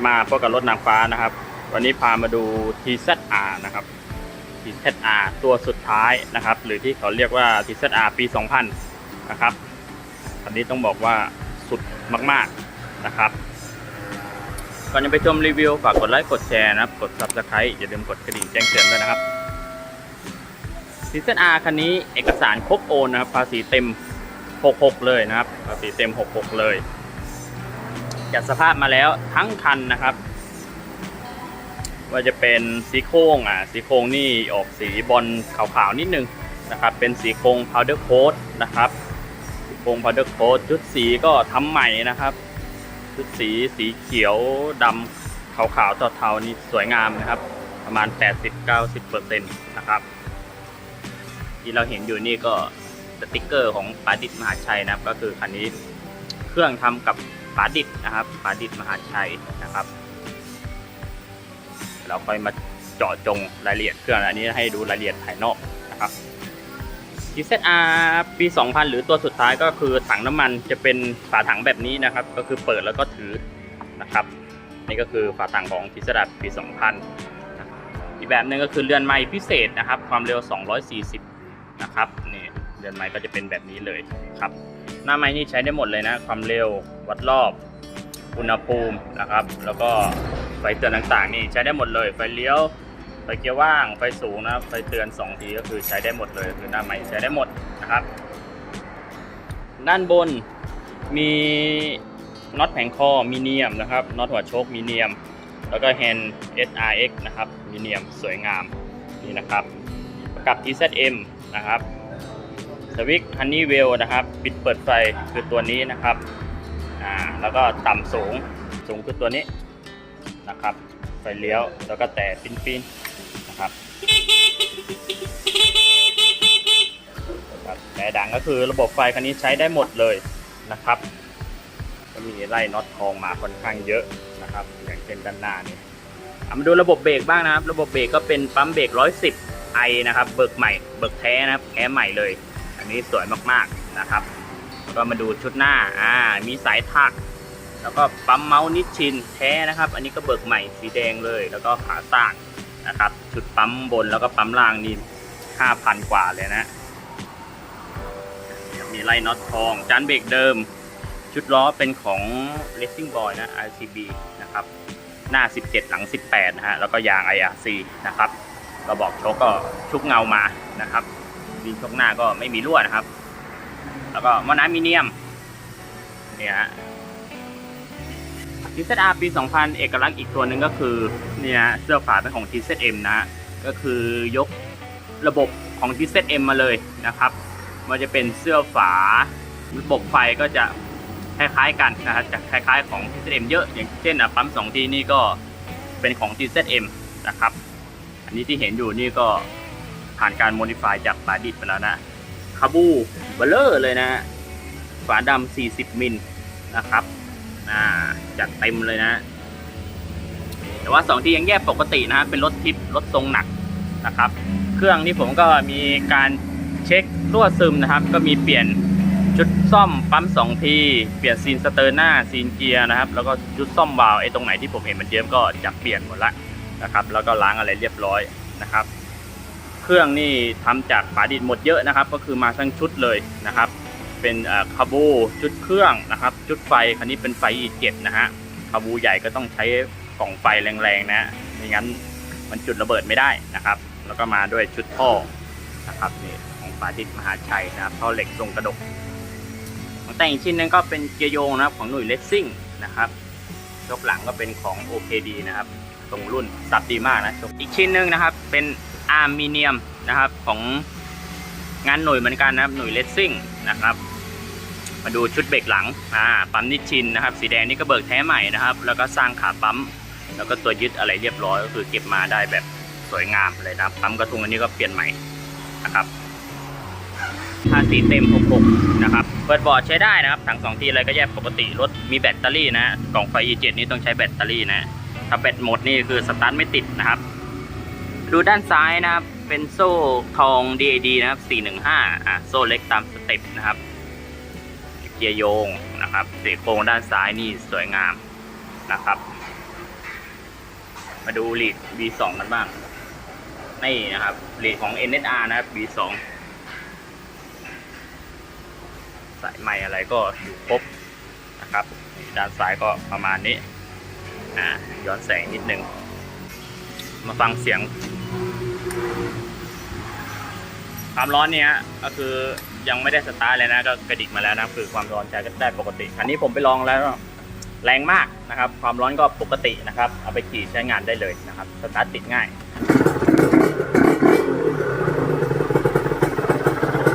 บกลับมาพบกับรถนางฟ้านะครับ วันนี้พามาดู TZR นะครับ TZR ตัวสุดท้ายนะครับ หรือที่เขาเรียกว่า TZR ปี 2000 นะครับคันนี้ต้องบอกว่าสุดมาก ๆนะครับก่อนจะไปชมรีวิวฝากกดไลค์กดแชร์นะครับ กด Subscribe อย่าลืมกดกระดิ่งแจ้งเตือนด้วยนะครับ TZR คันนี้เอกสารครบโอนนะครับ ภาษีเต็ม 66 เลยนะครับ ภาษีเต็ม 66 เลย จัดสภาพมาแล้วทั้งคันนะครับ ว่าจะเป็นสีโครงอะสีโครงนี่ออกสีบอลขาวๆนิดนึงนะครับเป็นสีโครง powder coat นะครับสีโครง powder coat ชุดสีก็ทำใหม่นะครับ ชุดสีสีเขียวดำขาวๆเทาๆนี่สวยงามนะครับ ประมาณ 80-90%นะครับที่เราเห็นอยู่นี่ก็สติกเกอร์ของปาดิษมหาชัยนะครับ ก็คือคันนี้เครื่องทำกับ ปาดิษนะครับปาดิษมหาชัยนะครับ เราค่อยมาเจาะจงรายละเอียดเครื่องอันนี้ให้ดูรายละเอียดภายนอกนะครับ TZR ปี 2000 หรือตัวสุดท้ายก็คือถังน้ำมันจะเป็นฝาถังแบบนี้นะครับ ก็คือเปิดแล้วก็ถือนะครับ นี่ก็คือฝาถังของ TZR ปี 2000นะครับอีกแบบหนึงก็คือเรือนไม้พิเศษนะครับ ความเร็ว 240 นะครับนี่เรือนไม้ก็จะเป็นแบบนี้เลยครับ หน้าไม้นี่ใช้ได้หมดเลยนะ ความเร็ววัดรอบ อุณหภูมินะครับ แล้วก็ไฟเตือนต่างๆ นี่ใช้ได้หมดเลย ไฟเลี้ยวไฟเกียร์ว่างไฟสูงนะครับไฟเตือน2ทีก็คือใช้ได้หมดเลยคือหน้าใหม่ใช้ได้หมดนะครับ ด้านบนมีน็อตแผงคอมีเนียมนะครับน็อตหัวโชคมีเนียม แล้วก็แฮนด์ SRX นะครับมีเนียมสวยงามนี่นะครับ กับ TZM นะครับ วิตฮันนี่เวลนะครับ ปิดเปิดไฟคือตัวนี้นะครับอ่าแล้วก็ต่ำสูงสูงคือตัวนี้นะครับไฟเลี้ยวแล้วก็แต่ปิ้นปิ้นๆนะครับแต่ดังก็คือระบบไฟคันนี้ใช้ได้หมดเลยนะครับ ก็มีไล่น็อตทองมาค่อนข้างเยอะนะครับ อย่างเช่นด้านหน้านี่มาดูระบบเบรกบ้างนะครับ ระบบเบรกก็เป็นปั๊มเบรก110ไอนะครับ เบิกใหม่ เบิกแท้นะครับแท้ใหม่เลย อันนี้สวยมากๆนะครับ ก็มาดูชุดหน้าอ่ามีสายถัก แล้วก็ปั๊มเมาส์นิชชินแท้นะครับ อันนี้ก็เบิกใหม่สีแดงเลย แล้วก็ขาสร้างนะครับ ชุดปั๊มบนแล้วก็ปั๊มล่างนี่ห้าพันกว่าเลยนะ มีไล่น็อตทองจานเบรกเดิม ชุดล้อเป็นของ Racing Boy นะ RCB นะครับ หน้า 17 หลัง 18 นะฮะ แล้วก็ยาง IRC นะครับกระบอกโชกก็ชุบเงามานะครับ ดินชกหน้าก็ไม่มีรั่วนะครับ แล้วก็มอน้ำมีเนียมเนี่ยฮะ TZR ปี 2000 เอกลักษณ์อีกตัวหนึ่งก็คือเนี่ยฮะเสื้อฝาเป็นของ TZM นะฮะก็คือยกระบบของ TZM มมาเลยนะครับมันจะเป็นเสื้อฝาระบบไฟก็จะคล้ายๆกันนะครับจะคล้ายๆของ TZM เยอะอย่างเช่นอะปั๊ม2ทีนี่ก็เป็นของ TZM นะครับ อันนี้ที่เห็นอยู่นี่ก็ ผ่านการโมดิฟายจากบาดิตไปแล้วนะคาบูเบลเลอร์เลยนะ ฝาดำ40 มิลนะครับอ่าจัดเต็มเลยนะ แต่ว่าสองที่ยังแยกปกตินะเป็นรถทิปรถทรงหนักนะครับ เครื่องนี่ผมก็มีการเช็ครั่วซึมนะครับ ก็มีเปลี่ยนชุดซ่อมปั๊มสองทีเปลี่ยนซีนสเตอร์หน้าซีนเกียร์นะครับ แล้วก็ชุดซ่อมวาล์วไอ้ตรงไหนที่ผมเห็นมันเยิ้มก็จะเปลี่ยนหมดละนะครับ แล้วก็ล้างอะไรเรียบร้อยนะครับ เครื่องนี่ทำจากฝาดินหมดเยอะนะครับ ก็คือมาทั้งชุดเลยนะครับ เป็นคาบูชุดเครื่องนะครับ ชุดไฟคันนี้เป็นไฟ E7 นะฮะคาบูใหญ่ก็ต้องใช้กล่องไฟแรงๆนะไม่งั้นมันจุดระเบิดไม่ได้นะครับ แล้วก็มาด้วยชุดท่อนะครับนี่ของปาดิษฐ์มหาชัยนะครับท่อเหล็กทรงกระดกของแต่งอีกชิ้นหนึงก็เป็นเกียร์โยงนะครับของหน่วยเลสซิ่งนะครับยกหลังก็เป็นของ OKD นะครับตรงรุ่นสับดีมากนะอีกชิ้นหนึงนะครับเป็น อาร์มิเนียมนะครับของงานหน่วยเหมือนกันนะครับหน่วยเลสซิ่งนะครับ มาดูชุดเบรกหลังอ่าปั๊มนิชชินนะครับ สีแดงนี่ก็เบิกแท้ใหม่นะครับ แล้วก็สร้างขาปั๊ม แล้วก็ตัวยึดอะไรเรียบร้อย ก็คือเก็บมาได้แบบสวยงามเลยนะครับปั๊มกระทุงอันนี้ก็เปลี่ยนใหม่นะครับภาษีเต็ม 66 นะครับ เปิดบอร์ดใช้ได้นะครับ ถังสองทีอะไรก็แยกปกติ รถมีแบตเตอรี่นะ กล่องไฟ E7 นี่ต้องใช้แบตเตอรี่นะ ถ้าแบตหมดนี่คือสตาร์ทไม่ติดนะครับ ดูด้านซ้ายนะครับ เป็นโซ่ทอง DAD นะครับ 415 อะ โซ่เล็กตามสเต็ปนะครับ เกียร์โยงนะครับเสียโครงด้านซ้ายนี่สวยงามนะครับ มาดูลีด B2 กันบ้าง นี่นะครับลีดของ NSR นะครับ B2 สายไม้อะไรก็อยู่ครบนะครับ ด้านซ้ายก็ประมาณนี้ อ่า ย้อนแสงนิดนึง มาฟังเสียง ความร้อนเนี้ยก็คือยังไม่ได้สตาร์ทเลยนะก็กระดิกมาแล้วนะคือความร้อนใช้ก็ได้ปกติ อันนี้ผมไปลองแล้วแรงมากนะครับ ความร้อนก็ปกตินะครับ เอาไปขี่ใช้งานได้เลยนะครับสตาร์ทติดง่าย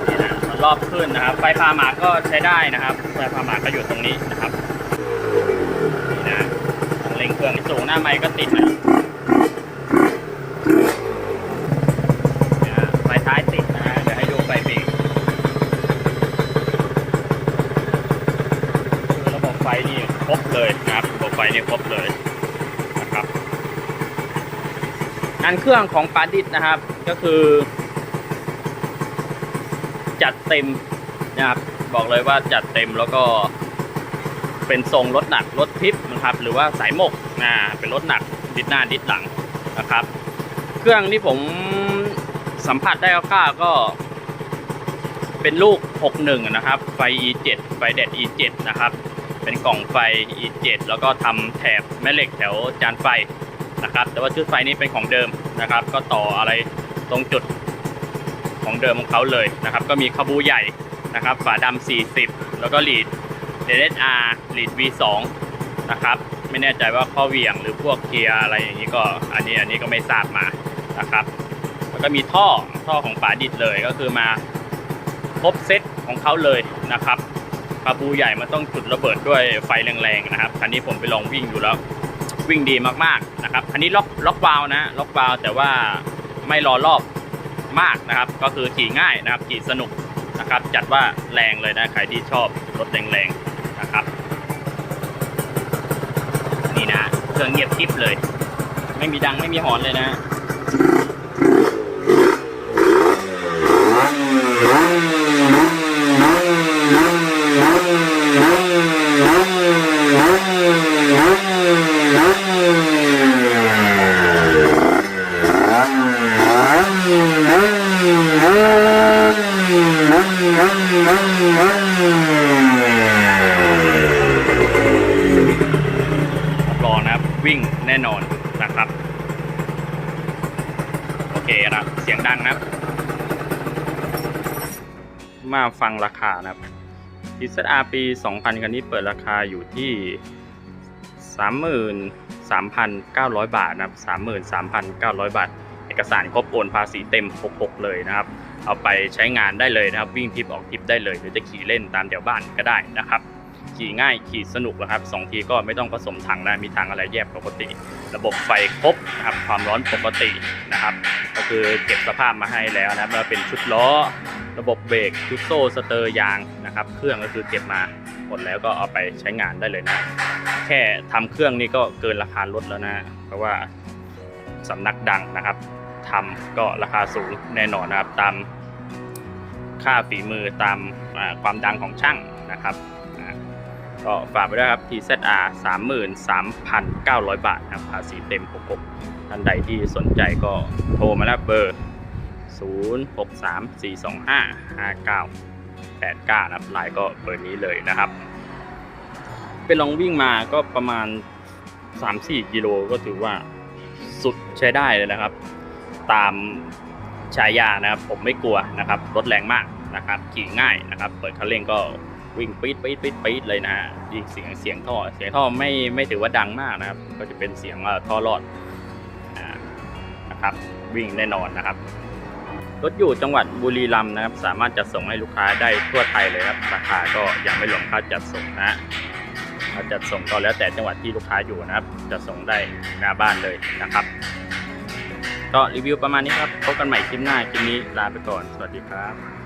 นี่นะมันรอบขึ้นนะครับ ไฟพาหมากก็ใช้ได้นะครับ ไฟพาหมากก็อยู่ตรงนี้นะครับนี่นะเร่งเครื่องสูงหน้าไม้ก็ติดนะ ไฟนี่ครบเลยนะครับงานเครื่องของปาดิสนะครับก็คือ จัดเต็มนะครับบอกเลยว่าจัดเต็มแล้วก็เป็นทรงรถหนักรถทิปนะครับหรือว่าสายหมกนะเป็นรถหนักดิดหน้าดิดหลังนะครับ เครื่องที่ผมสัมผัสได้คร่าวๆก็เป็นลูก 61 นะครับ ไฟ E7 ไฟแดด E7 นะครับ เป็นกล่องไฟ E7 แล้วก็ทำแถบแม่เหล็กแถวจานไฟนะครับ แต่ว่าชุดไฟนี้เป็นของเดิมนะครับ ก็ต่ออะไรตรงจุดของเดิมของเขาเลยนะครับ ก็มีคาบูใหญ่นะครับ ฝาดำ40 แล้วก็ลีด DSR ลีด V2 นะครับไม่แน่ใจว่าข้อเหวี่ยงหรือพวกเกียร์อะไรอย่างนี้ก็อันนี้อันนี้ก็ไม่ทราบมานะครับ แล้วก็มีท่อท่อของฝาดิดเลยก็คือมาครบเซตของเขาเลยนะครับ คาบูใหญ่มันต้องจุดระเบิดด้วยไฟแรงๆนะครับคันนี้ผมไปลองวิ่งอยู่แล้ววิ่งดีมากๆนะครับคันนี้ล็อกล็อกวาล์วนะล็อกวาล์วแต่ว่าไม่รอรอบมากนะครับ ก็คือขี่ง่ายนะครับขี่สนุกนะครับ จัดว่าแรงเลยนะใครที่ชอบรถแรงๆนะครับนี่นะเครื่องเงียบกริบเลย ไม่มีดังไม่มีหอนเลยนะ รับรองนะครับ วิ่งแน่นอนนะครับ โอเคครับเสียงดังนะครับมาฟังราคานะครับ d z r ปี 2000 คันนี้เปิดราคาอยู่ที่ 33,900 บาทนะครับ 33,900 บาท เอกสารครบโอนภาษีเต็ม 66 เลยนะครับ เอาไปใช้งานได้เลยนะครับ วิ่งทิปออกทิปได้เลย หรือจะขี่เล่นตามแถวบ้านก็ได้นะครับ ขี่ง่ายขี่สนุกนะครับสองทีก็ไม่ต้องผสมถังนะมีถังอะไรแยกปกติ ระบบไฟครบนะครับความร้อนปกตินะครับ ก็คือเก็บสภาพมาให้แล้วนะครับแล้วเป็นชุดล้อ ระบบเบรกชุดโซ่สเตอร์ยางนะครับ เครื่องก็คือเก็บมาหมดแล้วก็เอาไปใช้งานได้เลยนะ แค่ทำเครื่องนี่ก็เกินราคารถแล้วนะ เพราะว่าสำนักดังนะครับทำก็ราคาสูงแน่นอนนะครับตามค่าฝีมือตามความดังของช่างนะครับ ก็ฝากไปด้วยครับ TZR 33,900 บาทนะครับภาษีเต็ม 66 ท่านใดที่สนใจก็โทรมาแล้วเบอร์ 0634255989 นะครับไลน์ก็เบอร์นี้เลยนะครับไปลองวิ่งมาก็ประมาณ 3-4 กิโลก็ถือว่าสุดใช้ได้เลยนะครับ ตามฉายานะครับผมไม่กลัวนะครับ รถแรงมากนะครับ ขี่ง่ายนะครับ เปิดคันเร่งก็ วิ่งปี๊ดปี๊ดปี๊ดปี๊ดเลยนะฮะดีเสียงเสียงท่อ เสียงท่อไม่ไม่ถือว่าดังมากนะครับ ก็จะเป็นเสียงท่อรอดนะครับ วิ่งแน่นอนนะครับรถอยู่จังหวัดบุรีรัมย์นะครับ สามารถจัดส่งให้ลูกค้าได้ทั่วไทยเลยครับราคาก็ยังไม่รวมค่าจัดส่งนะค่าจัดส่งก็แล้วแต่จังหวัดที่ลูกค้าอยู่นะครับจะส่งได้หน้าบ้านเลยนะครับก็รีวิวประมาณนี้ครับพบกันใหม่คลิปหน้าคลิปนี้ลาไปก่อนสวัสดีครับ